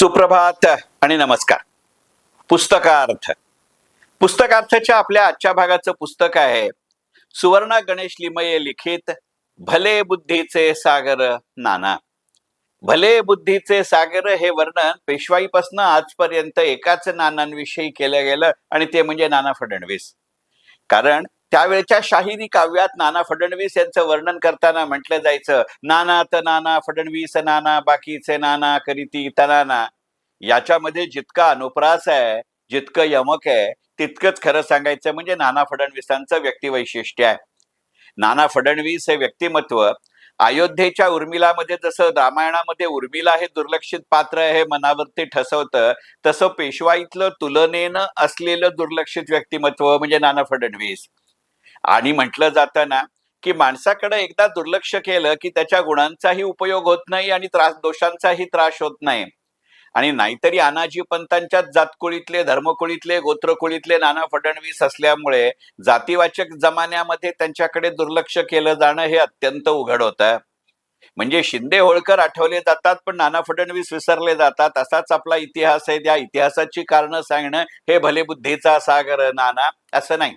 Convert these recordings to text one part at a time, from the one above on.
सुप्रभात आणि नमस्कार. पुस्तकार्थ. पुस्तकार्थच्या आपल्या आजच्या भागाचं पुस्तक आहे सुवर्णा गणेश लिमये लिखित भले बुद्धीचे सागर नाना. भले बुद्धीचे सागर हे वर्णन पेशवाईपासून आजपर्यंत एकाच नानांविषयी केलं गेलं आणि ते म्हणजे नाना फडणवीस. कारण त्यावेळच्या शाहिरी काव्यात नाना फडणवीस यांचं वर्णन करताना म्हटलं जायचं नाना त नाना फडणवीस नाना बाकीचे नाना करीती तनाना. याच्यामध्ये जितका अनुप्रास आहे जितकं यमक आहे तितकंच खरं सांगायचं म्हणजे नाना फडणवीसांचं व्यक्तिवैशिष्ट्य आहे. नाना फडणवीस हे व्यक्तिमत्व अयोध्येच्या उर्मिलामध्ये जसं रामायणामध्ये उर्मिला हे दुर्लक्षित पात्र आहे हे मनावरती ठसवतं तसं पेशवाईतलं तुलनेनं असलेलं दुर्लक्षित व्यक्तिमत्व म्हणजे नाना फडणवीस. आणि म्हटलं जातं ना की माणसाकडे एकदा दुर्लक्ष केलं की त्याच्या गुणांचाही उपयोग होत नाही आणि त्रास दोषांचाही त्रास होत नाही. आणि नाहीतरी अनाजी पंतांच्याच जातकुळीतले धर्मकुळीतले गोत्रकुळीतले नाना फडणवीस असल्यामुळे जातीवाचक जमान्यामध्ये त्यांच्याकडे दुर्लक्ष केलं जाणं हे अत्यंत उघड होतं. म्हणजे शिंदे होळकर आठवले जातात पण नाना फडणवीस विसरले जातात. असाच आपला इतिहास आहे. त्या इतिहासाची कारणं सांगणं हे भले बुद्धीचा सागर नाना असं नाही.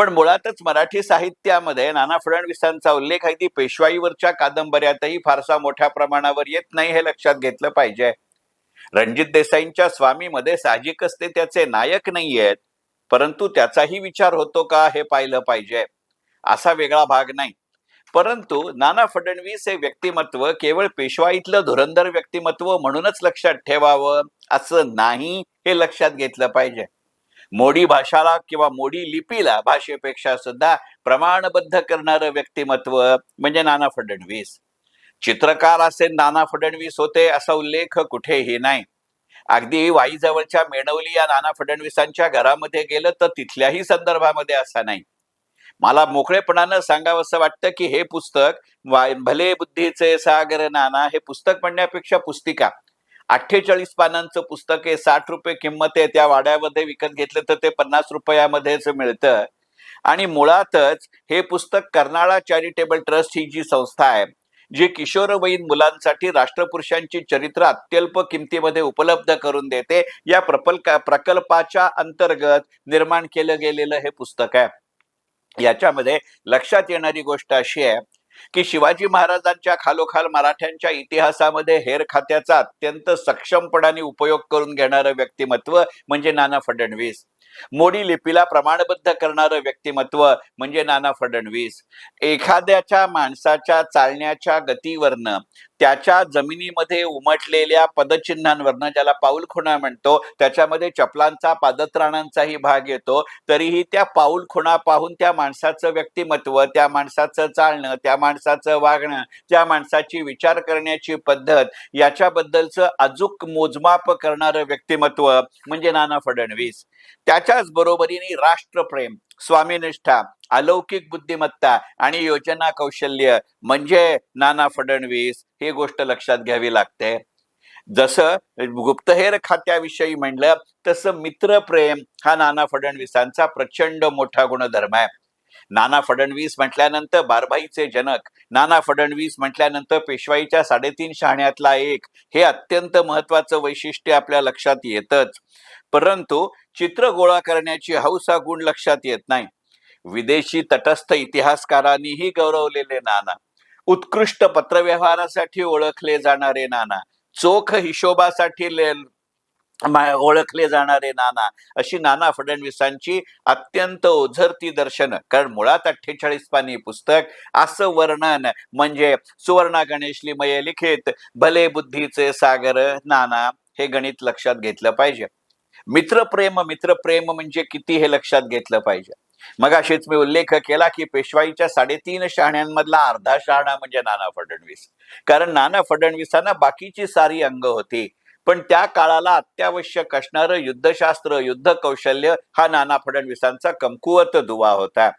पण मुळातच मराठी साहित्यामध्ये नाना फडणवीसांचा उल्लेख आहे ती पेशवाईवरच्या कादंबऱ्यातही फारसा मोठ्या प्रमाणावर येत नाही हे लक्षात घेतलं पाहिजे. रणजित देसाईंच्या स्वामीमध्ये साहजिकच ते त्याचे नायक नाही आहेत परंतु त्याचाही विचार होतो का हे पाहिलं पाहिजे. असा वेगळा भाग नाही. परंतु नाना फडणवीस हे व्यक्तिमत्व केवळ पेशवाईतलं धुरंधर व्यक्तिमत्व म्हणूनच लक्षात ठेवावं असं नाही हे लक्षात घेतलं पाहिजे. मोडी भाषाला किंवा मोडी लिपीला भाषेपेक्षा सुद्धा प्रमाणबद्ध करणारं व्यक्तिमत्व म्हणजे नाना फडणवीस. चित्रकार असे नाना फडणवीस होते असा उल्लेख कुठेही नाही. अगदी वाईजवळच्या मेणवली या नाना फडणवीसांच्या घरामध्ये गेलं तर तिथल्याही संदर्भामध्ये असा नाही. मला मोकळेपणानं सांगावं असं वाटतं की हे पुस्तक भले बुद्धीचे सागर नाना हे पुस्तक म्हणण्यापेक्षा पुस्तिका अठ्ठेचाळीस पानांचं पुस्तक आहे साठ रुपये किंमत आहे त्या वाड्यामध्ये विकत घेतलं तर ते पन्नास रुपयामध्येच मिळतं. आणि मुळातच हे पुस्तक कर्नाळा चॅरिटेबल ट्रस्ट ही जी संस्था आहे जी किशोरवयीन मुलांसाठी राष्ट्रपुरुषांची चरित्र अत्यल्प किमतीमध्ये उपलब्ध करून देते या प्रकल्प प्रकल्पाच्या अंतर्गत निर्माण केलं गेलेलं हे पुस्तक आहे. याच्यामध्ये लक्षात येणारी गोष्ट अशी आहे की शिवाजी महाराजांच्या खालोखाल मराठ्यांच्या इतिहासामध्ये हेर खात्याचा अत्यंत सक्षमपणाने उपयोग करून घेणारं व्यक्तिमत्व म्हणजे नाना फडणवीस. मोडी लिपीला प्रमाणबद्ध करणारं व्यक्तिमत्व म्हणजे नाना फडणवीस. एखाद्याच्या माणसाच्या चालण्याच्या गतीवरनं त्याच्या जमिनीमध्ये उमटलेल्या पदचिन्हांवरनं ज्याला पाऊल खुणा म्हणतो त्याच्यामध्ये चपलांचा पादत्राणांचाही भाग येतो तरीही त्या पाऊल खुणा पाहून त्या माणसाचं व्यक्तिमत्व त्या माणसाचं चालणं त्या माणसाचं वागणं त्या माणसाची विचार करण्याची पद्धत याच्याबद्दलचं अचूक मोजमाप करणारं व्यक्तिमत्व म्हणजे नाना फडणवीस. त्याच्याच बरोबरीने राष्ट्रप्रेम स्वामीनिष्ठा अलौकिक बुद्धिमत्ता आणि योजना कौशल्य म्हणजे नाना फडणवीस ही गोष्ट लक्षात घ्यावी लागते. जसं गुप्तहेर खात्याविषयी म्हणलं तसं मित्रप्रेम हा नाना फडणवीसांचा प्रचंड मोठा गुणधर्म आहे. नाना फडणवीस म्हटल्यानंतर बारभाईचे जनक नाना फडणवीस म्हटल्यानंतर पेशवाईच्या साडेतीन शहाण्यातला एक हे अत्यंत महत्वाचं वैशिष्ट्य आपल्या लक्षात येतच. परंतु चित्र गोळा करण्याची हौस हा गुण लक्षात येत नाही. विदेशी तटस्थ इतिहासकारांनीही गौरवलेले नाना. उत्कृष्ट पत्रव्यवहारासाठी ओळखले जाणारे नाना. चोख हिशोबासाठी ओळखले जाणारे नाना अशी नाना फडणवीसांची अत्यंत ओझरती दर्शन. कारण मुळात अठ्ठेचाळीस पानी पुस्तक असं वर्णन म्हणजे सुवर्णा गणेश लिमये लिखित भले बुद्धीचे सागर नाना हे गणित लक्षात घेतलं पाहिजे. मित्रप्रेम मित्रप्रेम म्हणजे किती हे लक्षात घेतलं पाहिजे. मग अशीच मी उल्लेख केला की पेशवाईच्या साडेतीन शहाण्यांमधला अर्धा शहाणा म्हणजे नाना फडणवीस. कारण नाना फडणवीसांना बाकीची सारी अंग होती. पण त्या काळाला अत्यावश्यक असणारं युद्धशास्त्र युद्ध कौशल्य हा नाना फडणवीसांचा कमकुवत दुवा होता.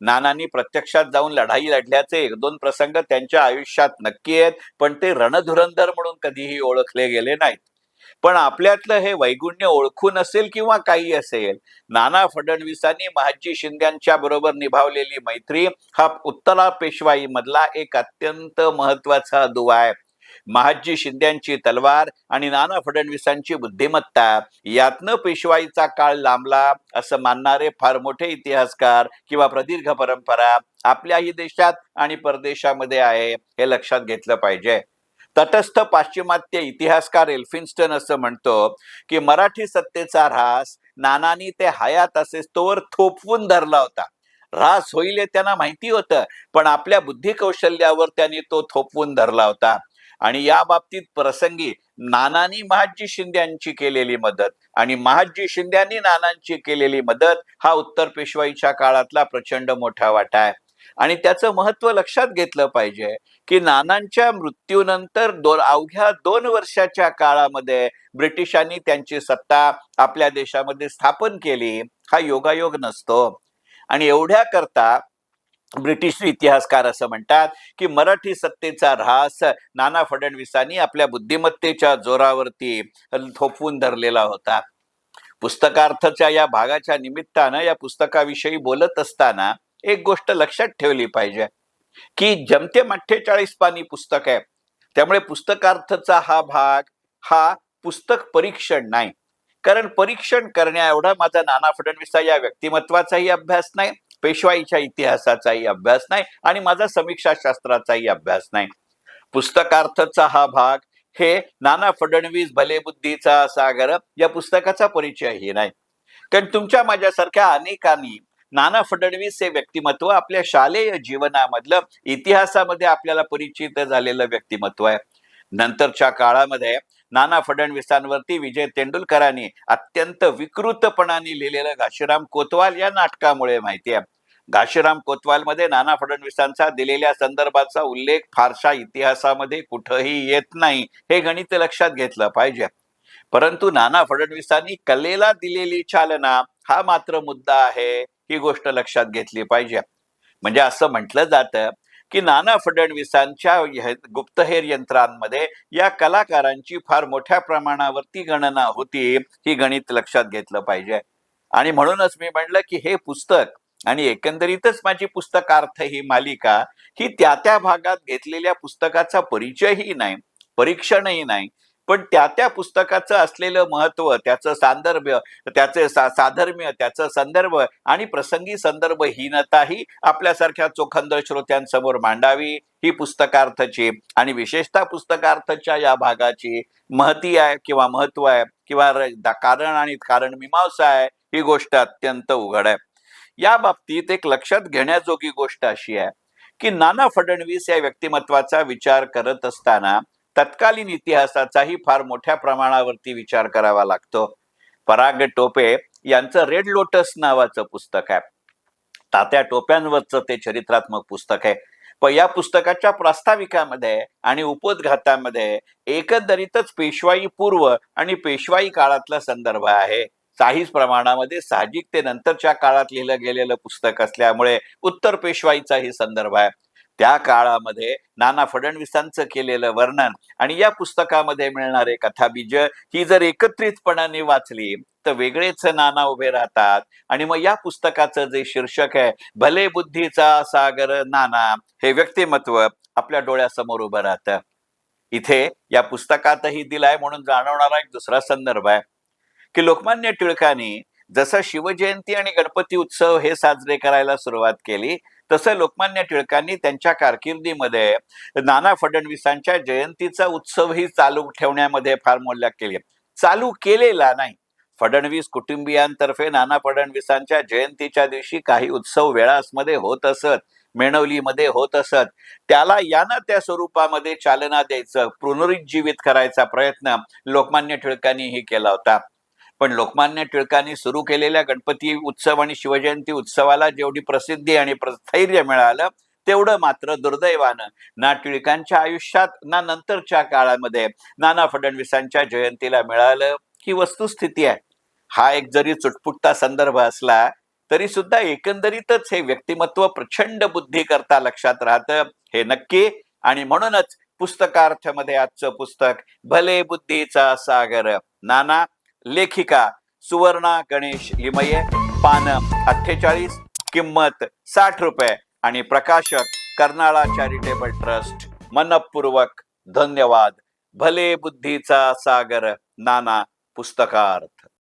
नानांनी प्रत्यक्षात जाऊन लढाई लढल्याचे एक दोन प्रसंग त्यांच्या आयुष्यात नक्की आहेत पण ते रणधुरंधर म्हणून कधीही ओळखले गेले नाहीत. पण आपल्यातलं हे वैगुण्य ओळखून असेल किंवा काही असेल नाना फडणवीसांनी महाजी शिंद्यांच्या बरोबर निभावलेली मैत्री हा उत्तरा पेशवाई मधला एक अत्यंत महत्त्वाचा दुवा आहे. महाजी शिंद्यांची तलवार आणि नाना फडणवीसांची बुद्धिमत्ता यातनं पेशवाईचा काळ लांबला असं मानणारे फार मोठे इतिहासकार किंवा प्रदीर्घ परंपरा आपल्याही देशात आणि परदेशामध्ये आहे हे लक्षात घेतलं पाहिजे. तटस्थ पाश्चिमात्य इतिहासकार एल्फिन्स्टन असं म्हणतो की मराठी सत्तेचा ऱ्हास नानानी ते हयात असेच तोवर थोपवून धरला होता. ऱ्हास होईल हे त्यांना माहिती होतं पण आपल्या बुद्धी कौशल्यावर त्यांनी तो थोपवून धरला होता. आणि या बाबतीत प्रसंगी नानांनी महाजी शिंद्यांची केलेली मदत आणि महाजी शिंद्यांनी नानांची केलेली मदत हा उत्तर पेशवाईच्या काळातला प्रचंड मोठा वाटा आहे. आणि त्याचं महत्त्व लक्षात घेतलं पाहिजे की नानांच्या मृत्यूनंतर दोन अवघ्या दोन वर्षाच्या काळामध्ये ब्रिटिशांनी त्यांची सत्ता आपल्या देशामध्ये स्थापन केली. हा योगायोग नसतो. आणि एवढ्या करता ब्रिटिश इतिहासकार असं म्हणतात की मराठी सत्तेचा ऱ्हास नाना फडणवीसांनी आपल्या बुद्धिमत्तेच्या जोरावरती थोपवून धरलेला होता. पुस्तकार्थच्या या भागाच्या निमित्तानं या पुस्तकाविषयी बोलत असताना एक गोष्ट लक्षात ठेवली पाहिजे की जमतेम अठ्ठेचाळीस पानी पुस्तक आहे. त्यामुळे पुस्तकार्थचा हा भाग हा पुस्तक परीक्षण नाही. कारण परीक्षण करण्या एवढा माझा नाना फडणवीसा या व्यक्तिमत्वाचाही अभ्यास नाही. पेशवाईच्या इतिहासाचाही अभ्यास नाही आणि माझा समीक्षा शास्त्राचाही अभ्यास नाही. पुस्तकार्थचा हा भाग हे नाना फडणवीस भलेबुद्धीचा सागर या पुस्तकाचा परिचयही नाही. कारण तुमच्या माझ्यासारख्या अनेकांनी नाना फडणवीस हे व्यक्तिमत्व आपल्या शालेय जीवनामधलं इतिहासामध्ये आपल्याला परिचित झालेलं व्यक्तिमत्व आहे. नंतरच्या काळामध्ये नाना फडणवीसांवरती विजय तेंडुलकरांनी अत्यंत विकृतपणाने लिहिलेलं घाशीराम कोतवाल या नाटकामुळे माहिती आहे. घाशीराम कोतवाल मध्ये नाना फडणवीसांचा दिलेल्या संदर्भाचा उल्लेख फारशा इतिहासामध्ये कुठंही येत नाही हे गणित लक्षात घेतलं पाहिजे. परंतु नाना फडणवीसांनी कलेला दिलेली चालना हा मात्र मुद्दा आहे ही गोष्ट लक्षात घेतली पाहिजे. म्हणजे असं म्हटलं जातं की नाना फडणवीसांच्या गुप्तहेर यंत्रांमध्ये या कलाकारांची फार मोठ्या प्रमाणावरती गणना होती ही गणित लक्षात घेतलं पाहिजे. आणि म्हणूनच मी म्हणलं की हे पुस्तक आणि एकंदरीतच माझी पुस्तकार्थ ही मालिका ही त्या त्या भागात घेतलेल्या पुस्तकाचा परिचयही नाही परीक्षणही नाही. पण त्या त्या पुस्तकाचं असलेलं महत्त्व त्याचं सांदर्भ त्याचे सा साधर्म्य त्याचं संदर्भ आणि प्रसंगी संदर्भहीनताही आपल्यासारख्या चोखंदळ श्रोत्यांसमोर मांडावी ही पुस्तकार्थची आणि विशेषतः पुस्तकार्थच्या या भागाची महती आहे किंवा महत्त्व आहे किंवा कारण आणि कारण मीमांसा आहे ही गोष्ट अत्यंत उघड आहे. या बाबतीत एक लक्षात घेण्याजोगी गोष्ट अशी आहे की नाना फडणवीस या व्यक्तिमत्वाचा विचार करत असताना तत्कालीन इतिहासाचाही फार मोठ्या प्रमाणावरती विचार करावा लागतो. पराग टोपे यांचं रेड लोटस नावाचं पुस्तक आहे. तात्या टोप्यांवरचं ते चरित्रात्मक पुस्तक आहे. पण या पुस्तकाच्या प्रास्ताविकामध्ये आणि उपोद्घातामध्ये एकंदरीतच पेशवाई पूर्व आणि पेशवाई काळातला संदर्भ आहे. काहीच प्रमाणामध्ये साहजिक ते नंतरच्या काळात लिहिलं गेलेलं पुस्तक असल्यामुळे उत्तर पेशवाईचाही संदर्भ आहे. त्या काळामध्ये नाना फडणवीसांचं केलेलं वर्णन आणि या पुस्तकामध्ये मिळणारे कथाबीज ही जर एकत्रितपणाने वाचली तर वेगळेच नाना उभे राहतात आणि मग या पुस्तकाचं जे शीर्षक आहे भले बुद्धीचा सागर नाना हे व्यक्तिमत्व आपल्या डोळ्यासमोर उभं राहतं. इथे या पुस्तकातही दिलाय म्हणून जाणवणारा एक दुसरा संदर्भ आहे. की लोकमान्य टिळकांनी जसं शिवजयंती आणि गणपती उत्सव हे साजरे करायला सुरुवात केली तसं लोकमान्य टिळकांनी त्यांच्या कारकिर्दीमध्ये नाना फडणवीसांच्या जयंतीचा उत्सवही चालू ठेवण्यामध्ये फार मोल्ल्या केली चालू केलेला नाही. फडणवीस कुटुंबियांतर्फे नाना फडणवीसांच्या जयंतीच्या दिवशी काही उत्सव वेळासमध्ये होत असत मेणवलीमध्ये होत असत. त्याला यानं त्या स्वरूपामध्ये चालना द्यायचं पुनरुज्जीवित करायचा प्रयत्न लोकमान्य टिळकांनीही केला होता. पण लोकमान्य टिळकांनी सुरू केलेल्या गणपती उत्सव आणि शिवजयंती उत्सवाला जेवढी प्रसिद्धी आणि स्थैर्य मिळालं तेवढं मात्र दुर्दैवानं ना टिळकांच्या आयुष्यात ना नंतरच्या काळामध्ये नाना फडणवीसांच्या जयंतीला मिळालं ही वस्तुस्थिती आहे. हा एक जरी चुटपुटता संदर्भ असला तरी सुद्धा एकंदरीतच हे व्यक्तिमत्व प्रचंड बुद्धी करता लक्षात राहतं हे नक्की. आणि म्हणूनच पुस्तकार्थमध्ये आजचं पुस्तक भले बुद्धीचा सागर नाना लेखिका सुवर्णा गणेश लिमये पान अठ्ठेचाळीस किंमत साठ रुपये. आणि प्रकाशक कर्नाळा चॅरिटेबल ट्रस्ट मनपूर्वक धन्यवाद. भले बुद्धीचा सागर नाना पुस्तकार्थ.